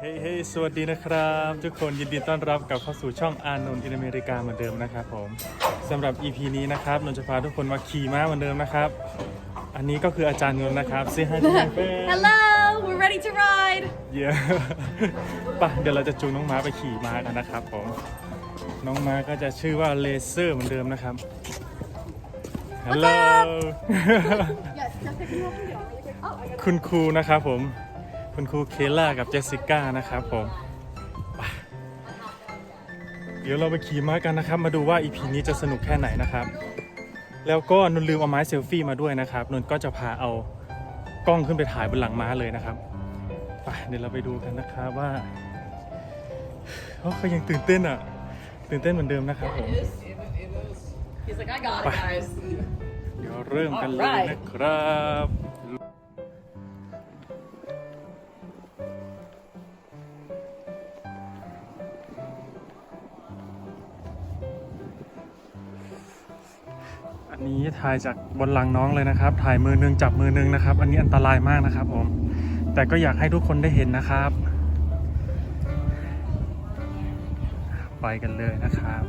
เฮ้ยเฮ้ยสวัสดีนะครับ ทุกคนยินดีต้อนรับกลับเข้าสู่ช่องอานนท์อินอเมริกาเหมือนเดิมนะครับผมสำหรับ EP นี้นะครับนนท์จะพาทุกคนมาขี่ม้าเหมือนเดิมนะครับ อันนี้ก็คืออาจารย์นนท์นะครับซีฮันจีเป้น Hello, we're ready to ride. เย้ปะเดี๋ยวเราจะจูงน้องม้าไปขี่ม้ากันนะครับผมน้องม้าก็จะชื่อว่าเลเซอร์เหมือนเดิมนะครับฮัลโหล Yes, just picking you up and down really quick. Oh, I got คุณครูนะครับผม คุณครูเคล่ากับเจสสิก้านะครับผมไปเดี๋ยวเราไปขี่ม้ากันนะครับ มาดูว่าอีพีนี้จะสนุกแค่ไหนนะครับ แล้วก็นนลืมเอาไม้เซลฟี่มาด้วยนะครับนนก็จะพาเอากล้องขึ้นไปถ่ายบนหลังม้าเลยนะครับไปเดี๋ยวเราไปดูกันนะครับว่าโอ้เขายังตื่นเต้นอะ ตื่นเต้นเหมือนเดิมนะครับผม He's like, I got it, Bye. guys. เดี๋ยวเริ่มกันเลยนะครับ อันนี้ถ่ายจากบนหลังน้องเลยนะครับ ถ่ายมือหนึงจับมือหนึงนะครับ อันนี้อันตรายมากนะครับผม แต่ก็อยากให้ทุกคนได้เห็นนะครับ ไปกันเลยนะครับ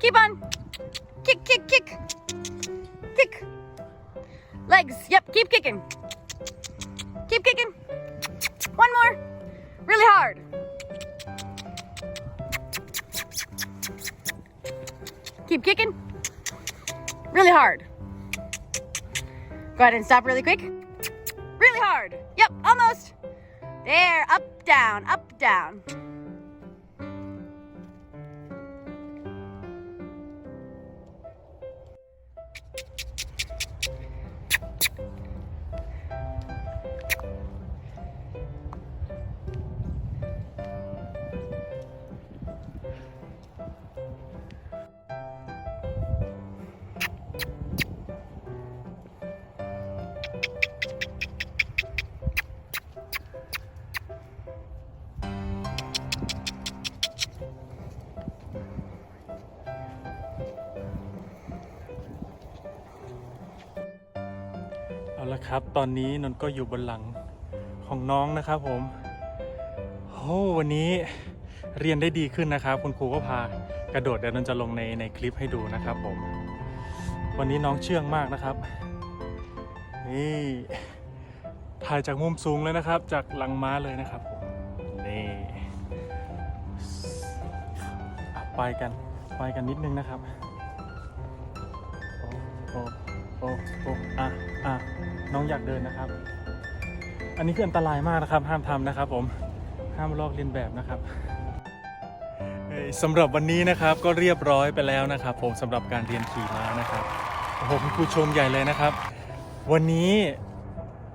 Keep on. Kick, kick, kick. Kick. Legs. Yep, keep kicking. Keep kicking. One more. Really hard. Keep kicking. Really hard. Go ahead and stop really quick. Really hard. Yep, almost. There, up, down, up, down. เอาละครับ ตอนนี้นนท์ก็อยู่บนหลังของน้องนะครับผมโอ้วันนี้เรียนได้ดีขึ้นนะครับ คุณครูก็พากระโดดเดี๋ยวนนท์จะลงในในคลิปให้ดูนะครับผม วันนี้น้องเชื่องมากนะครับ นี่ถ่ายจากมุมสูงเลยนะครับ จากหลังม้าเลยนะครับผมนี่ไปกันไปกันนิดนึงนะครับโอ้โอ้โอ้อะอะ น้องอยากเดินนะครับ อันนี้คืออันตรายมากนะครับ ห้ามทำนะครับ ผมห้ามลอกเลียนแบบนะครับเอ้ยสำหรับวันนี้นะครับก็เรียบร้อยไปแล้วนะครับ ผมสำหรับการเรียนขี่ม้านะครับโอ้โหคุณครูชมใหญ่เลยนะครับ วันนี้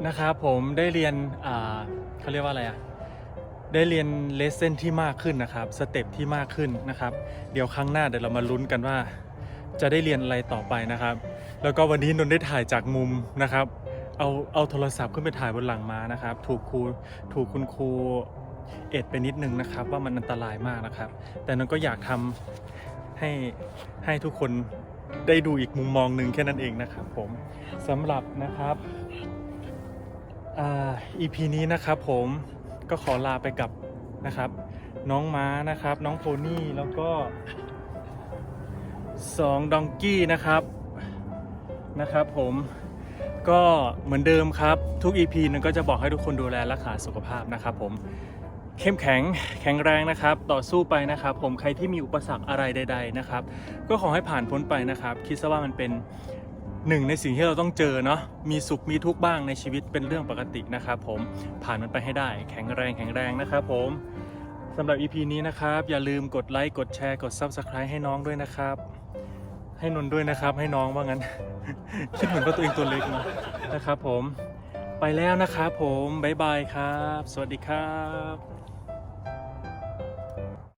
นะครับผมได้เรียนอ่าเขาเรียกว่าอะไรอะได้เรียนเลสเซ่นที่มากขึ้นนะครับสเต็ปที่มากขึ้นนะครับ เดี๋ยวครั้งหน้าเดี๋ยวเรามาลุ้นกันว่า จะได้เรียนอะไรต่อไปนะครับ แล้วก็วันนี้นนได้ถ่ายจากมุมนะครับ เอาเอาโทรศัพท์ขึ้นไปถ่ายบนหลังม้านะครับ ถูกครูถูกคุณครูเอ็ดไปนิดนึงนะครับ ว่ามันอันตรายมากนะครับ แต่นนท์ก็อยากทำให้ให้ทุกคนได้ดูอีกมุมมองหนึ่งแค่นั้นเองนะครับ ผมสำหรับนะครับอ่า EP นี้นะครับผมก็ขอลาไปกับนะครับ น้องม้านะครับ น้องโพนี่แล้วก็สองดองกี้นะครับนะครับผม ก็เหมือนเดิมครับ ทุก EP นึงก็จะบอกให้ทุกคนดูแลรักษาสุขภาพนะครับผมเข้มแข็งแข็งแรงนะครับ ต่อสู้ไปนะครับ ผมใครที่มีอุปสรรคอะไรใด ๆนะครับ ก็ขอให้ผ่านพ้นไปนะครับ คิดซะว่ามันเป็นหนึ่งในสิ่งที่เราต้องเจอเนาะมีสุขมีทุกข์บ้างในชีวิตเป็นเรื่องปกตินะครับ ผมผ่านมันไปให้ได้ แข็งแรงแข็งแรงนะครับ ผมสำหรับ EP นี้นะครับ อย่าลืมกดไลค์กดแชร์กด Subscribe ให้น้องด้วยนะครับ ให้นนด้วยนะครับ ให้น้องว่างั้น คิดเหมือนว่าตัวเองตัวเล็กนะนะครับผม ไปแล้วนะครับผม บ๊ายบายครับ สวัสดีครับ